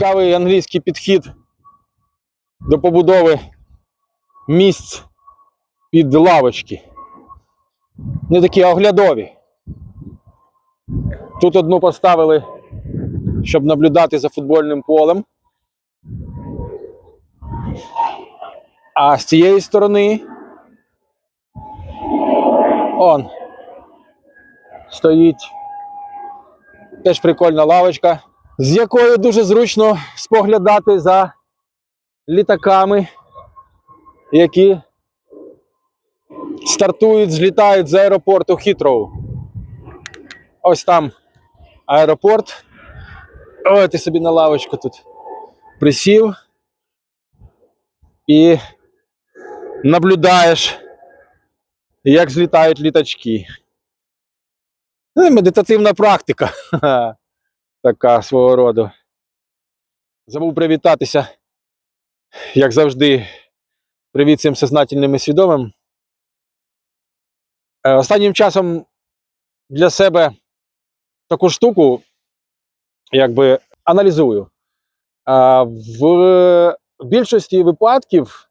цікавий англійський підхід до побудови місць під лавочки. Не такі оглядові. Тут одну поставили, щоб наблюдати за футбольним полем. А з цієї сторони он стоїть теж прикольна лавочка, з якою дуже зручно споглядати за літаками, які стартують, злітають з аеропорту Хітроу. Ось там аеропорт. Ой, ти собі на лавочку тут присів і наблюдаєш, як злітають літачки. Ну, Медитативна практика. Така свого роду. Забув привітатися, як завжди, привіт всім сознательним і свідомим. Е, Останнім часом для себе таку штуку якби аналізую. В більшості випадків,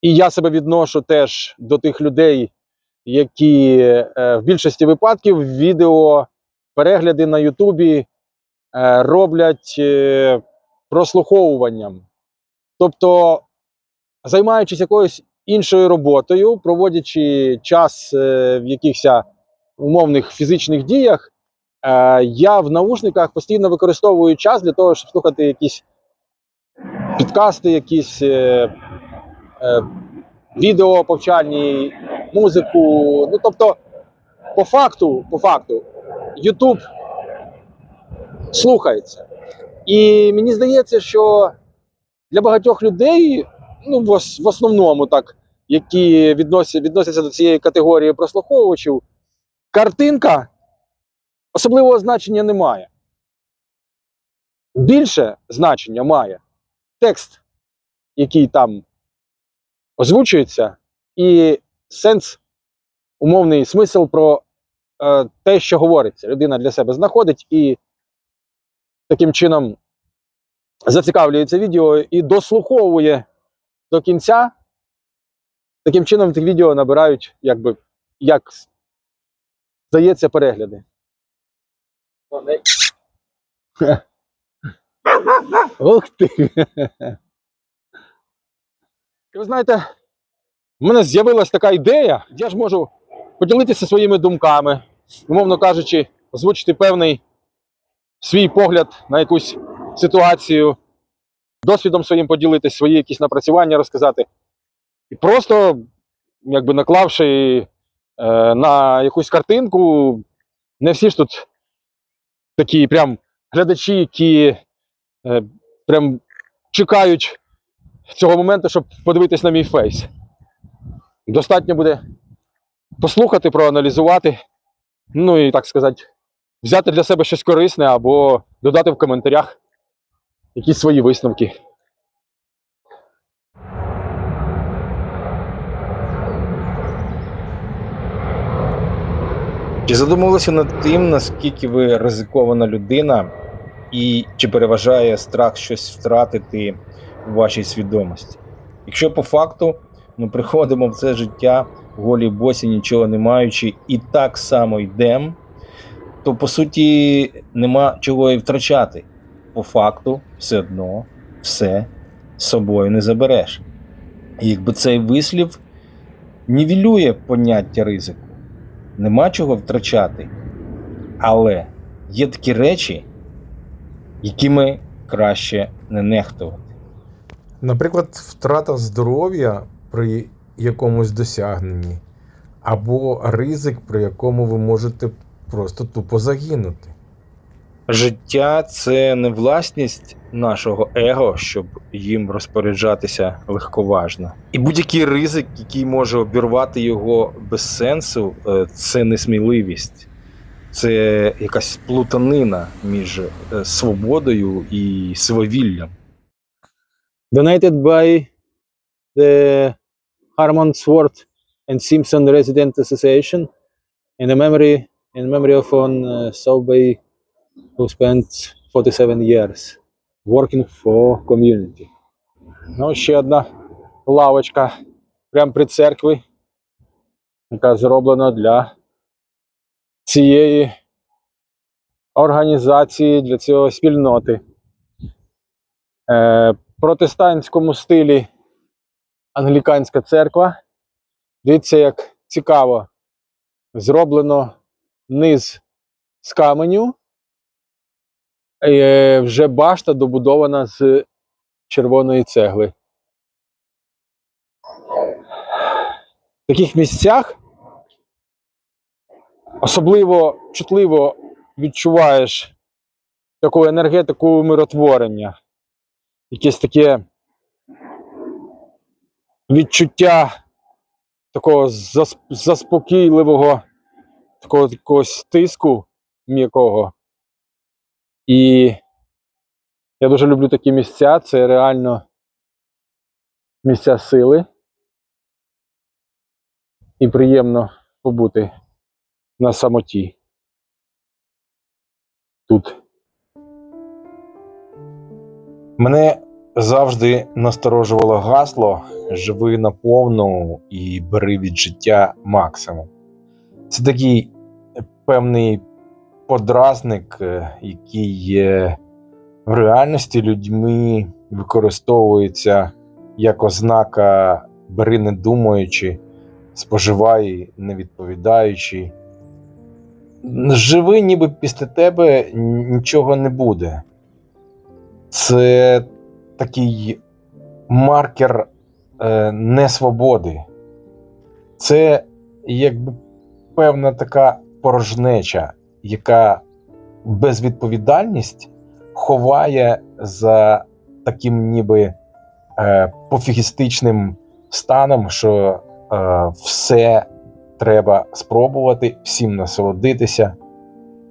і я себе відношу теж до тих людей, які е, в більшості випадків відео перегляди на Ютубі е, роблять е, прослуховуванням. Тобто, займаючись якоюсь іншою роботою, проводячи час е, в якихось умовних фізичних діях, е, я в наушниках постійно використовую час для того, щоб слухати якісь підкасти, якісь е, е, відео повчальні, музику. Ну, тобто, по факту, по факту, YouTube слухається. І мені здається, що для багатьох людей, ну, в, основному так, які відносять, відносяться до цієї категорії прослуховувачів, картинка особливого значення не має. Більше значення має текст, який там озвучується, і сенс, умовний смисл про е, те, що говориться. Людина для себе знаходить і таким чином зацікавлюється відео і дослуховує до кінця. Таким чином, ті відео набирають, якби, як здається, перегляди. Ух ти! І ви знаєте, в мене з'явилась така ідея, я ж можу поділитися своїми думками, умовно кажучи, озвучити певний свій погляд на якусь ситуацію, досвідом своїм поділитись, свої якісь напрацювання розказати. І просто, якби наклавши е, на якусь картинку, не всі ж тут такі прям глядачі, які е, прям чекають цього моменту, щоб подивитись на мій фейс. Достатньо буде послухати, проаналізувати, ну і так сказати, взяти для себе щось корисне або додати в коментарях якісь свої висновки. Чи задумувалися над тим, наскільки ви ризикована людина, і чи переважає страх щось втратити у вашій свідомості? Якщо по факту ми приходимо в це життя голі босі, нічого не маючи, і так само йдемо, то по суті нема чого і втрачати. По факту, все одно все з собою не забереш. І якби цей вислів нівелює поняття ризику нема чого втрачати. Але є такі речі, якими краще не нехтувати. Наприклад, втрата здоров'я при якомусь досягненні, або ризик, при якому ви можете просто тупо загинути. Життя це не власність нашого его, щоб їм розпоряджатися легковажно. І будь-який ризик, який може обірвати його без сенсу, е, це несміливість. Це якась плутанина між е, свободою і свавіллям. Donated by the Harmondsworth and Simpson Resident Association in the memory in memory of on uh, Sobey who spent 47 years Working for Community. Ну, ще одна лавочка прямо при церкві, яка зроблена для цієї організації, для цієї спільноти. Е, протестантському стилі англіканська церква. Дивіться, як цікаво. Зроблено низ з каменю. Е, вже башта добудована з червоної цегли. В таких місцях особливо чутливо відчуваєш таку енергетику миротворення, якесь таке відчуття такого зас- заспокійливого, такого якогось тиску м'якого. І я дуже люблю такі місця. Це реально місця сили. І приємно побути на самоті. Тут. Мене завжди насторожувало гасло живи наповну і бери від життя максимум. Це такий певний подразник, е, який є в реальності людьми використовується як ознака бери не думаючи, споживай не відповідаючи. Живи, ніби після тебе нічого не буде. Це такий маркер е, несвободи. Це якби певна така порожнеча, яка безвідповідальність ховає за таким ніби е, пофігістичним станом, що е, все треба спробувати, всім насолодитися.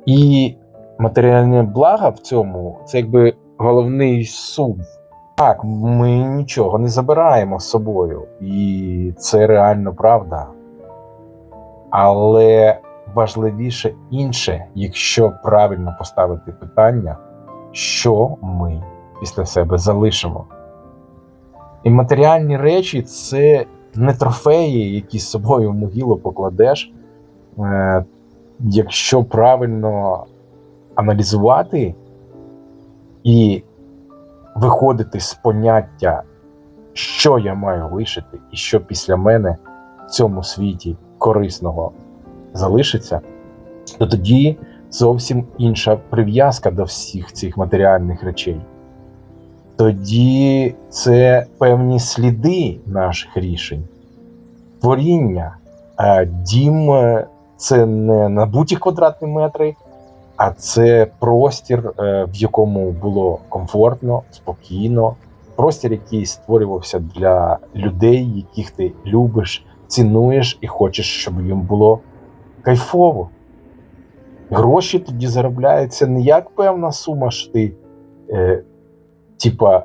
І матеріальне благо в цьому це якби головний сум. Так, ми нічого не забираємо з собою, і це реально правда. Але важливіше інше, якщо правильно поставити питання, що ми після себе залишимо. І матеріальні речі це не трофеї, які з собою в могилу покладеш. Е, якщо правильно аналізувати і виходити з поняття, що я маю лишити, і що після мене в цьому світі корисного залишиться, то тоді зовсім інша прив'язка до всіх цих матеріальних речей. Тоді це певні сліди наших рішень, творіння. Дім е, це не набуті квадратні метри, а це простір, е, в якому було комфортно, спокійно, простір, який створювався для людей, яких ти любиш, цінуєш і хочеш, щоб їм було кайфово. Гроші тоді заробляються не як певна сума, що ти, е, типа,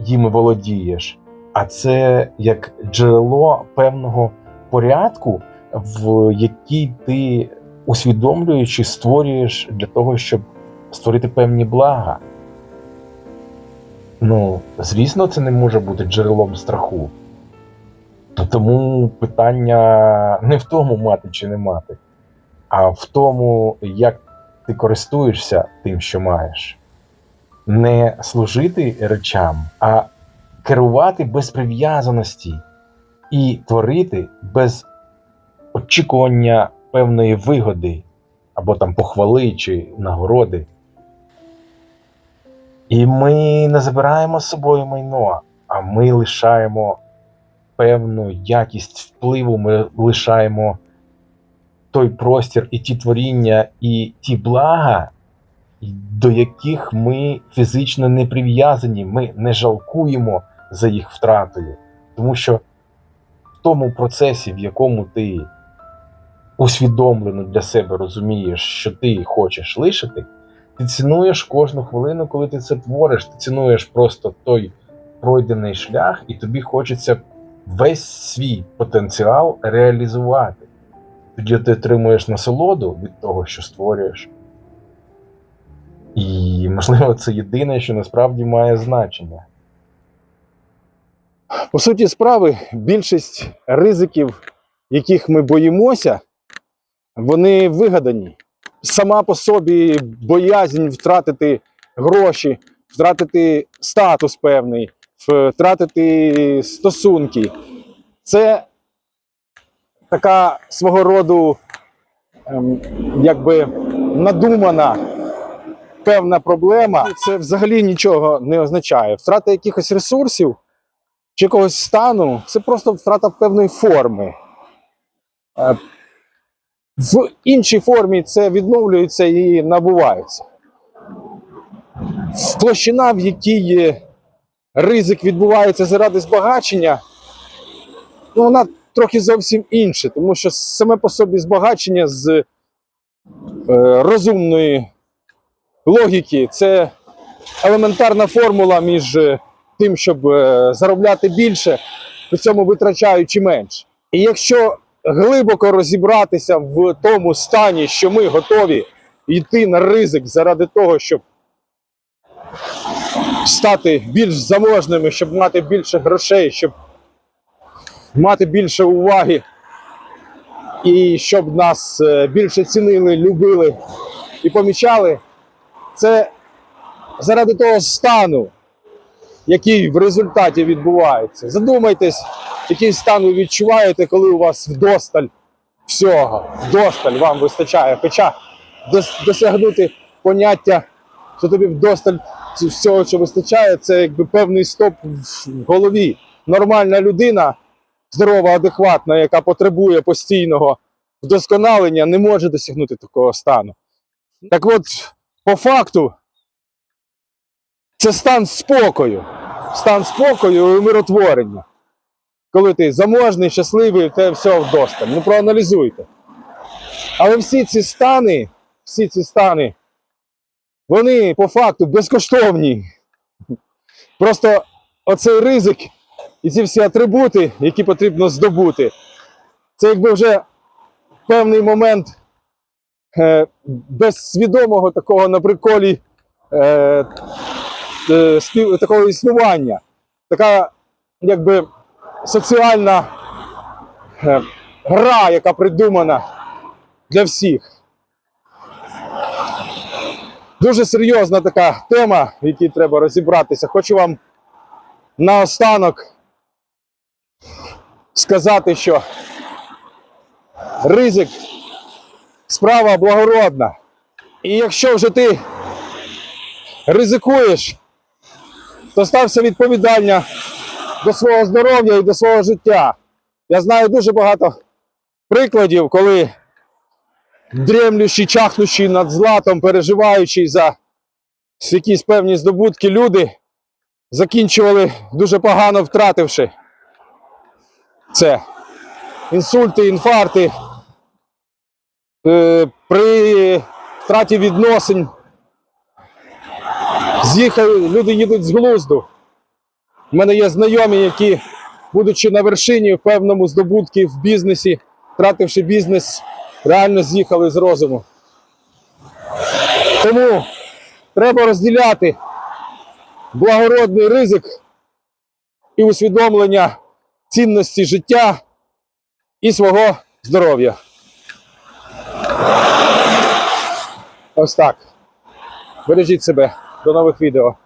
їм володієш, а це як джерело певного порядку, в який ти усвідомлюючи, створюєш для того, щоб створити певні блага. Ну, звісно, це не може бути джерелом страху. То Тому питання не в тому мати чи не мати, а в тому, як ти користуєшся тим, що маєш. Не служити речам, а керувати без прив'язаності і творити без очікування певної вигоди або там похвали чи нагороди. І ми не забираємо з собою майно, а ми лишаємо певну якість впливу, ми лишаємо той простір і ті творіння, і ті блага, до яких ми фізично не прив'язані, ми не жалкуємо за їх втратою. Тому що в тому процесі, в якому ти усвідомлено для себе розумієш, що ти хочеш лишити, ти цінуєш кожну хвилину, коли ти це твориш, ти цінуєш просто той пройдений шлях, і тобі хочеться весь свій потенціал реалізувати. Тоді ти отримуєш насолоду від того, що створюєш. І, можливо, це єдине, що насправді має значення. По суті справи, більшість ризиків, яких ми боїмося, вони вигадані. Сама по собі боязнь втратити гроші, втратити статус певний, втратити стосунки. Це така свого роду ем, якби надумана певна проблема. Це взагалі нічого не означає. Втрата якихось ресурсів чи якогось стану це просто втрата певної форми. Е, В іншій формі це відновлюється і набувається. Площина, в якій ризик відбувається заради збагачення, ну, вона трохи зовсім інша, тому що саме по собі збагачення з е, розумної логіки це елементарна формула між е, тим, щоб е, заробляти більше, при цьому витрачаючи менше. І якщо глибоко розібратися в тому стані, що ми готові йти на ризик заради того, щоб стати більш заможними, щоб мати більше грошей, щоб мати більше уваги, і щоб нас е, більше цінили, любили і помічали, це заради того стану, який в результаті відбувається. Задумайтесь, який стан ви відчуваєте, коли у вас вдосталь всього, вдосталь вам вистачає. Хоча досягнути поняття, що тобі вдосталь всього, що вистачає, це якби певний стоп в голові. Нормальна людина, здорова, адекватна, яка потребує постійного вдосконалення, не може досягнути такого стану. Так от, по факту, це стан спокою. Стан спокою і миротворення. Коли ти заможний, щасливий, тебе все вдосталь. Ну проаналізуйте. Але всі ці стани, всі ці стани, вони по факту безкоштовні. Просто оцей ризик і ці всі атрибути, які потрібно здобути, це якби вже певний момент е, без свідомого такого на приколі е, е, спів, такого існування. Така якби соціальна е, гра, яка придумана для всіх. Дуже серйозна така тема, в якій треба розібратися. Хочу вам наостанок сказати, що ризик справа благородна. І якщо вже ти ризикуєш, то стався відповідальна до свого здоров'я і до свого життя. Я знаю дуже багато прикладів, коли дремлющі, чахнущі над златом, переживаючи за якісь певні здобутки, люди закінчували дуже погано втративши це. Інсульти, інфаркти, е, при втраті відносин. З'їхали, люди їдуть з глузду. У мене є знайомі, які, будучи на вершині в певному здобутку в бізнесі, втративши бізнес, реально з'їхали з розуму. Тому треба розділяти благородний ризик і усвідомлення цінності життя і свого здоров'я. Ось так. Бережіть себе. До нових відео.